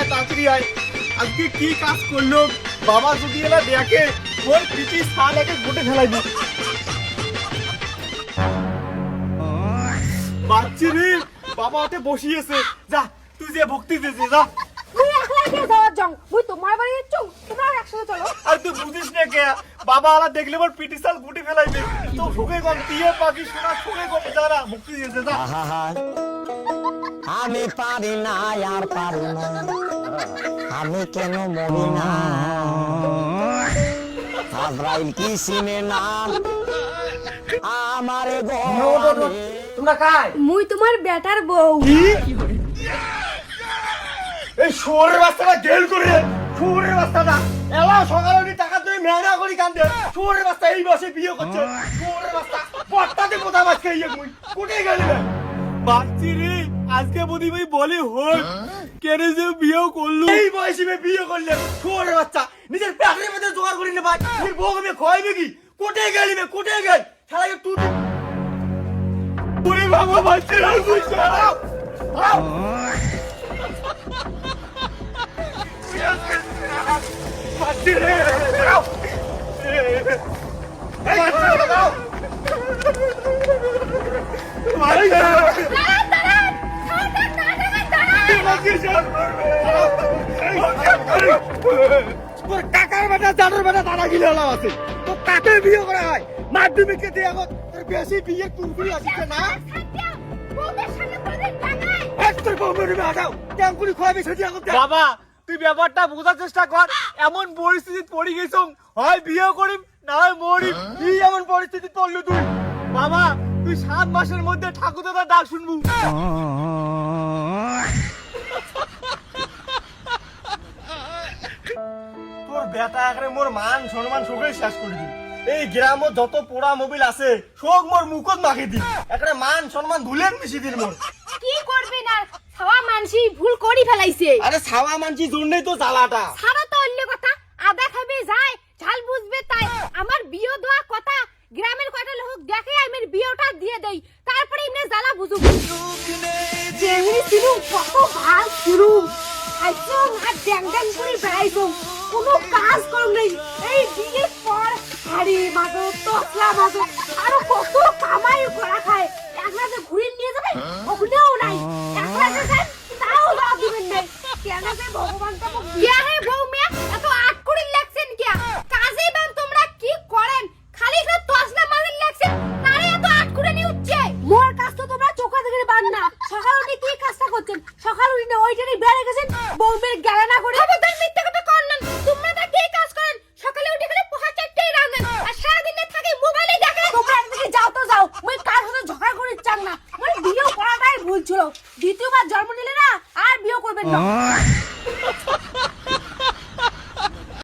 আয় তাড়াতাড়ি আয়। আজকে কি কাজ করল? বাবা যদি এলা দেখে ওর পিটি সাল একে গোটে ফেলাইবি বাচ্চি রে বাবা ওতে বসিয়েছে। যা তুই যে ভক্তি দিয়েছে যা। তুই একলাই দিয়ে যাওয়ার জং। মুই তোমার বাড়ি যাচ্ছ? তোমরা একসাথে চলো। আর তুই বুঝিস না কে? বাবা আলা দেখলে ওর পিটি সাল গুটি ফেলাইবে তো সুখে কম দিয়ে পাখি শোনা সুখে কম যারা ভক্তি দিয়েছে যা। আমি পারি না আর পারি না। আমি কেন মরি না? আজরাইল কি চিনে না? আমারে গরে তোমরা কাই? মুই তোমার বেটার বউ। কি? এই শুয়োরের বাচ্চাটা গেল করে শুয়োরের বাচ্চাটা। এলা সকালে উঠি টাকা তুই মেহনা করি কান্দে। শুয়োরের বাচ্চা এই বসে বিয়ে করছে। শুয়োরের বাচ্চা পট্টাতে কোথা মাছ খেয়ে মুই। কোথায় গেলি বাচ্চি রে আজকে বুধি ভাই বলে হোক কেন যে বিয়েও করল এই বয়সে মেয়ে বিয়ে করলে শুয়োরের বাচ্চা নিজের পেটের মধ্যে জোগাড় করি না ভাই নিজের বউকে মেয়ে খোয়াইবে কি? কোথায় গেলি মেয়ে কোথায় গেল। খেলাকে তুই ওরে বাবা বাচ্চি রে বুঝছে বাচ্চি রে তোর কাকার বেটা জানোর বেটা দাদা গিলে হলাম আছে। তো কাকে বিয়ে করা হয়। মাধ্যমিকে দিয়ে এখন তোর বেশি বিয়ে কুরকুরি আসছে না? তোর বউমের হাঁটাও। ট্যাঙ্কুরি খোয়াবি সেটি এখন বাবা তুই ব্যাপারটা বোঝার চেষ্টা কর। এমন পরিস্থিতি পড়ে গেছ হয় বিয়ে করিম না হয় মরিম। কি এমন পরিস্থিতি পড়ল তুই? বাবা তুই সাত মাসের মধ্যে ঠাকুর দাদা ডাক শুনবু। মোর মান সম্মান সবই শেষ করে দিল এই গ্রামে যত পোড়া মোবিল আছে সব মোর মুখত মাখি দি একটা মান সম্মান ধুলেন মিশি দিন মোর। কি করবি না? মানসি ভুল করি ফেলাইছে। আরে ছাওয়া জন্যই তো জ্বালাটা। সারা তো অন্য কথা। আদা খাবে যায়। ঝাল বুঝবে তাই। আমার বিয়ে দেওয়া কথা গ্রামের কয়টা লোক দেখে আমার বিয়েটা দিয়ে দেই। তারপরে এমনি জ্বালা বুঝুক। যেমনি ছিল কত ভালো শুরু। ড্যাং ড্যাং করে বেড়াইছো। কোনো কাজ করুন নেই। এই বিয়ের পর হাড়ি মাদো তসলা মাদো আরও কত কামাই করা খায়। একলা যে ঘুরে নিয়ে যাবে? ওগুলোও নাই। একলা যে তাও লাভ দিবেন নাই। কেন যে ভগবান তো বিয়া হে বউ মেয়ে এত আট করে লাগছেন কিয়া? কাজে বান তোমরা কি করেন? খালি তো তসলা মাদের লাগছেন? নারে এত আট করে নিয়ে উঠছে। মোর কাজ তো তোমরা চোখা দেখে বান না। সকাল উঠে কি কাজটা করছেন? সকাল উঠে ওইটারই বেড়ে গেছেন। বউ মেয়ের দ্বিতীয়বার জন্ম নিলে না আর বিয়ে করবেন না।